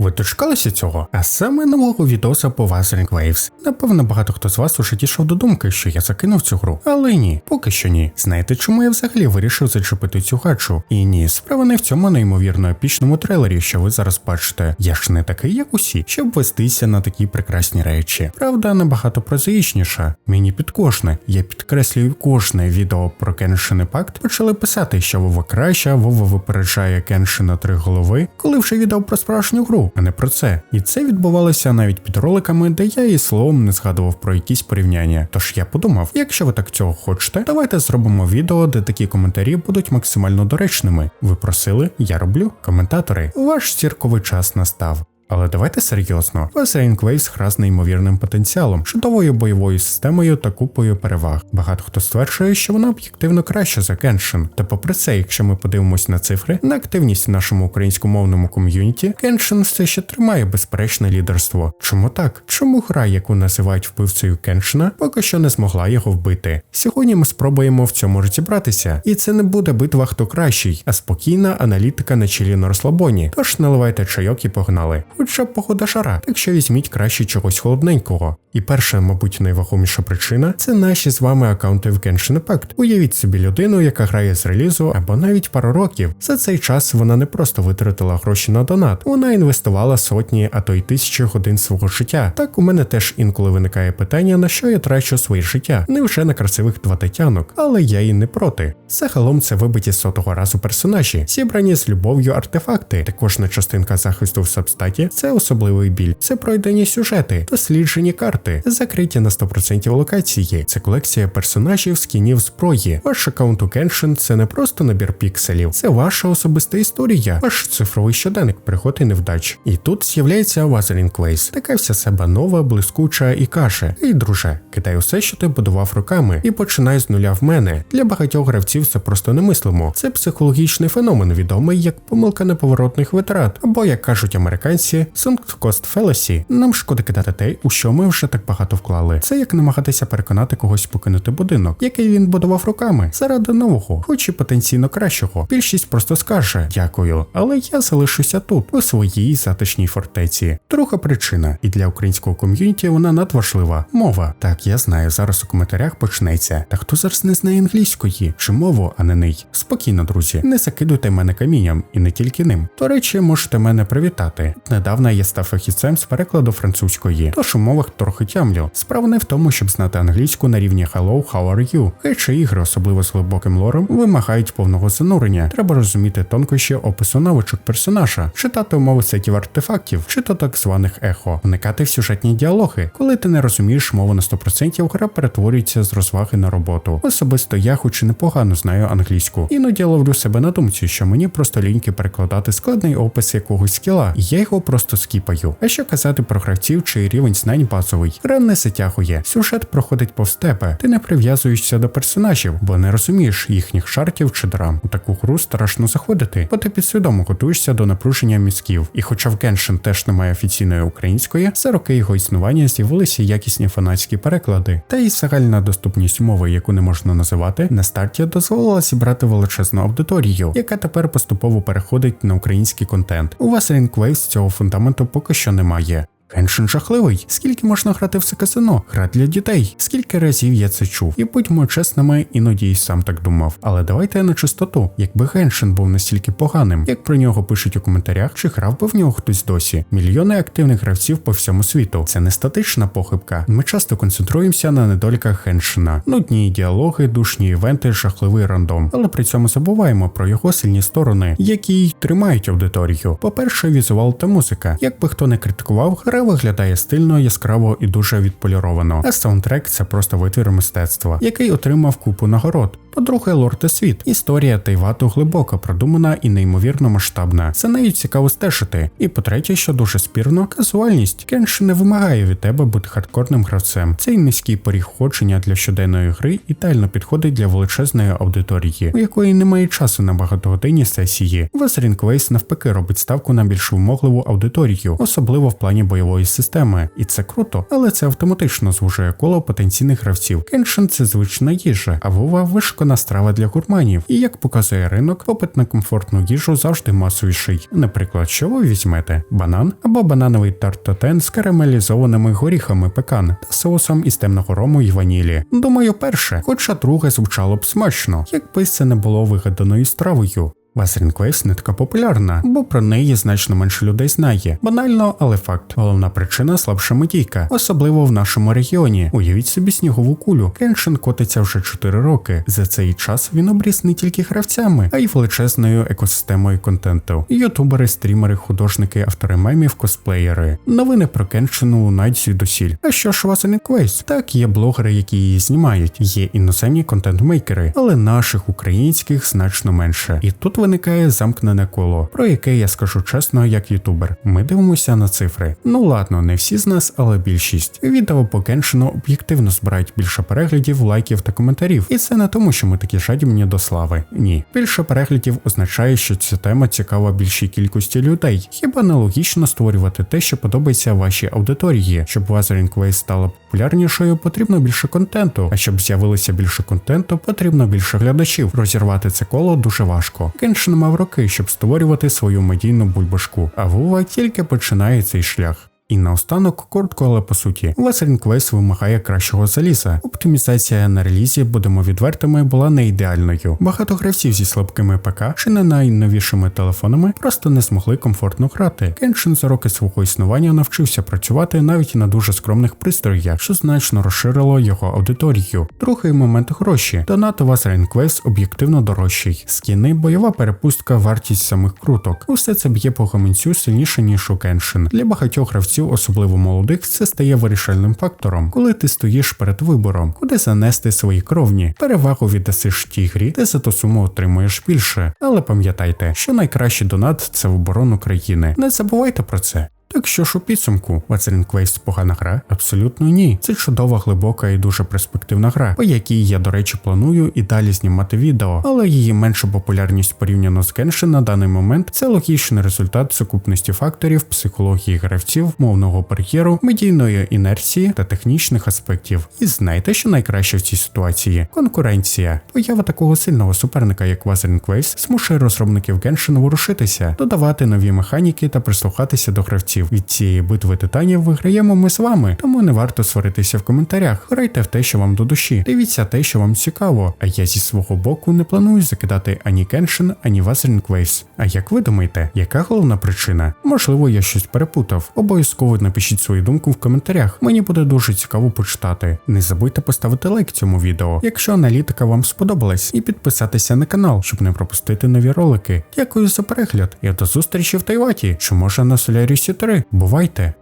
Ви дочекалися цього? А саме нового відоса по Wuthering Waves. Напевно, багато хто з вас уже дійшов до думки, що я закинув цю гру. Але ні, поки що ні. Знаєте, чому я взагалі вирішив зачепити цю гачу? І ні, справа не в цьому неймовірно епічному трейлері, що ви зараз бачите. Я ж не такий, як усі, щоб вестися на такі прекрасні речі. Правда, набагато прозаїчніша. Мені під кожне, я підкреслюю кожне відео про Genshin Impact почали писати, що Вова краща, Вова випереджає Genshin на три голови, коли вже відео про справжню гру, а не про це. І це відбувалося навіть під роликами, де я і словом не згадував про якісь порівняння. Тож я подумав, якщо ви так цього хочете, давайте зробимо відео, де такі коментарі будуть максимально доречними. Ви просили, я роблю. Коментатори, ваш зірковий час настав. Але давайте серйозно. Wuthering Waves гра з неймовірним потенціалом, чудовою бойовою системою та купою переваг. Багато хто стверджує, що вона об'єктивно краща за Genshin. Та попри це, якщо ми подивимось на цифри, на активність в нашому українськомовному ком'юніті, Genshin все ще тримає безперечне лідерство. Чому так? Чому гра, яку називають вбивцею Кеншина, поки що не змогла його вбити? Сьогодні ми спробуємо в цьому розібратися, і це не буде битва хто кращий, а спокійна аналітика на чилі на розслабоні. Тож наливайте чайок і погнали. Хоча б погода жара, так що візьміть краще чогось холодненького. І перша, мабуть, найвагоміша причина це наші з вами аккаунти в Genshin Impact. Уявіть собі людину, яка грає з релізу або навіть пару років. За цей час вона не просто витратила гроші на донат, вона інвестувала сотні, а то й тисячі годин свого життя. Так у мене теж інколи виникає питання, на що я трачу своє життя. Не вже на красивих два тетянок, але я і не проти. Загалом це вибиті сотого разу персонажі, зібрані з любов'ю артефакти. Також на частинка захисту в сабстаті це особливий біль, це пройдені сюжети, досліджені карти, закриті на 100% локації. Це колекція персонажів, скінів зброї. Ваш аккаунт у Genshin – це не просто набір пікселів, це ваша особиста історія, ваш цифровий щоденник пригод і невдач. І тут з'являється Wuthering Waves, така вся себе нова, блискуча і каже: Ей, друже, кидай усе, що ти будував руками, і починай з нуля в мене. Для багатьох гравців це просто немислимо. Це психологічний феномен, відомий як помилка неповоротних витрат, або як кажуть американці, sunk cost fallacy. Нам шкода кидати те, у що ми вже так багато вклали. Це як намагатися переконати когось покинути будинок, який він будував руками, заради нового, хоч і потенційно кращого. Більшість просто скаже дякую, але я залишуся тут, у своїй затишній фортеці. Друга причина, і для українського ком'юніті вона надважлива. Мова. Так, я знаю, зараз у коментарях почнеться. Та хто зараз не знає англійської чи мову, а не ней? Спокійно, друзі, не закидуйте мене камінням, і не тільки ним. До речі, можете мене привітати. Недавно я став фахівцем з перекладу французької, тож у мовах трохи тямлю. Справа не в тому, щоб знати англійську на рівні Hello, how are you? Хай ігри, особливо з глибоким лором, вимагають повного занурення. Треба розуміти тонкощі опису навичок персонажа, читати умови сетів артефактів, чи то так званих ехо, вникати в сюжетні діалоги. Коли ти не розумієш мову на 100%, гра перетворюється з розваги на роботу. Особисто я, хоч і непогано знаю англійську, іноді ловлю себе на думці, що мені просто ліньки перекладати складний опис якогось скіла, я його просто скіпаю. А що казати про гравців, чий рівень знань базовий? Гра не затягує, сюжет проходить повз тебе, ти не прив'язуєшся до персонажів, бо не розумієш їхніх шартів чи драм. У таку гру страшно заходити, бо ти підсвідомо готуєшся до напруження мізків. І хоча в Genshin теж немає офіційної української, за роки його існування з'явилися якісні фанатські переклади. Та й загальна доступність мови, яку не можна називати, на старті дозволила зібрати величезну аудиторію, яка тепер поступово переходить на український контент. У Wuthering Waves цього фундаменту поки що немає. Геншин жахливий. Скільки можна грати в це казино? Гра для дітей. Скільки разів я це чув? І будьмо чесними, іноді й сам так думав. Але давайте на чистоту. Якби Геншин був настільки поганим, як про нього пишуть у коментарях, чи грав би в нього хтось досі. Мільйони активних гравців по всьому світу. Це не статична похибка. Ми часто концентруємося на недоліках Геншина. Нудні діалоги, душні івенти, жахливий рандом. Але при цьому забуваємо про його сильні сторони, які й тримають аудиторію. По-перше, візуал та музика. Якби хто не критикував, гра виглядає стильно, яскраво і дуже відполіровано. А саундтрек це просто витвір мистецтва, який отримав купу нагород. По-друге, лор та світ. Історія Тайвату глибоко продумана і неймовірно масштабна. Це нею цікаво стежити. І по-третє, що дуже спірно, казуальність. Кенш не вимагає від тебе бути хардкорним гравцем. Цей низький поріг ходження для щоденної гри ідеально підходить для величезної аудиторії, у якої немає часу на багатогодинні сесії. Wuthering Waves навпаки робить ставку на більш вимогливу аудиторію, особливо в плані бойової системи. І це круто, але це автоматично звужує коло потенційних гравців. Кеншин це звична їжа, а Вова вишкола вишукана страва для гурманів, і як показує ринок, попит на комфортну їжу завжди масовіший. Наприклад, що ви візьмете? Банан або банановий тартотен з карамелізованими горіхами пекан та соусом із темного рому і ванілі. Думаю, перше, хоча друге звучало б смачно, якби це не було вигаданою стравою. Western Quest не така популярна, бо про неї значно менше людей знає. Банально, але факт. Головна причина слабша медійка, особливо в нашому регіоні. Уявіть собі снігову кулю. Кеншин котиться вже 4 роки. За цей час він обріс не тільки гравцями, а й величезною екосистемою контенту. Ютубери, стрімери, художники, автори мемів, косплеєри. Новини про Кеншину лунають звідусіль. А що ж Western Quest? Так, є блогери, які її знімають, є іноземні контент-мейкери, але наших українських значно менше. І тут виникає замкнене коло, про яке я скажу чесно, як ютубер. Ми дивимося на цифри. Ну ладно, не всі з нас, але більшість. Відео по Геншину об'єктивно збирають більше переглядів, лайків та коментарів. І це не тому, що ми такі жадібні до слави. Ні. Більше переглядів означає, що ця тема цікава більшій кількості людей. Хіба не логічно створювати те, що подобається вашій аудиторії, щоб Wuthering Waves стала популярнішою, потрібно більше контенту. А щоб з'явилося більше контенту, потрібно більше глядачів. Розірвати це коло дуже важко. Геншин мав роки, щоб створювати свою медійну бульбашку, а Вова тільки починає цей шлях. І наостанок, коротко, але по суті, Western Quest вимагає кращого заліза. Оптимізація на релізі, будемо відвертими, була не ідеальною. Багато гравців зі слабкими ПК чи не найновішими телефонами просто не змогли комфортно грати. Кеншин за роки свого існування навчився працювати навіть на дуже скромних пристроях, що значно розширило його аудиторію. Другий момент гроші. Донат Western Quest об'єктивно дорожчий. Скіни, бойова перепустка, вартість самих круток. Усе це б'є по гаманцю сильніше ніж у Кеншин. Для багатьох гравців особливо молодих, це стає вирішальним фактором, коли ти стоїш перед вибором, куди занести свої кровні. Перевагу віддасиш тій грі, де за ту суму отримуєш більше. Але пам'ятайте, що найкращий донат це в оборону країни. Не забувайте про це. Так що ж у підсумку, Western Quest погана гра? Абсолютно ні. Це чудова, глибока і дуже перспективна гра, по якій я, до речі, планую і далі знімати відео, але її менша популярність порівняно з Genshin на даний момент це логічний результат сукупності факторів, психології гравців, мовного бар'єру, медійної інерції та технічних аспектів. І знаєте, що найкраще в цій ситуації? Конкуренція. Поява такого сильного суперника, як Western Quest, змушує розробників Genshin ворушитися, додавати нові механіки та прислухатися до гравців. Від цієї битви титанів виграємо ми з вами, тому не варто сваритися в коментарях. Грайте в те, що вам до душі. Дивіться те, що вам цікаво. А я зі свого боку не планую закидати ані Kenshin, ані Waves. А як ви думаєте, яка головна причина? Можливо, я щось перепутав. Обов'язково напишіть свою думку в коментарях. Мені буде дуже цікаво почитати. Не забудьте поставити лайк цьому відео, якщо аналітика вам сподобалась, і підписатися на канал, щоб не пропустити нові ролики. Дякую за перегляд і до зустрічі в Тайваті, чи може на Солярісі 3. Бувайте!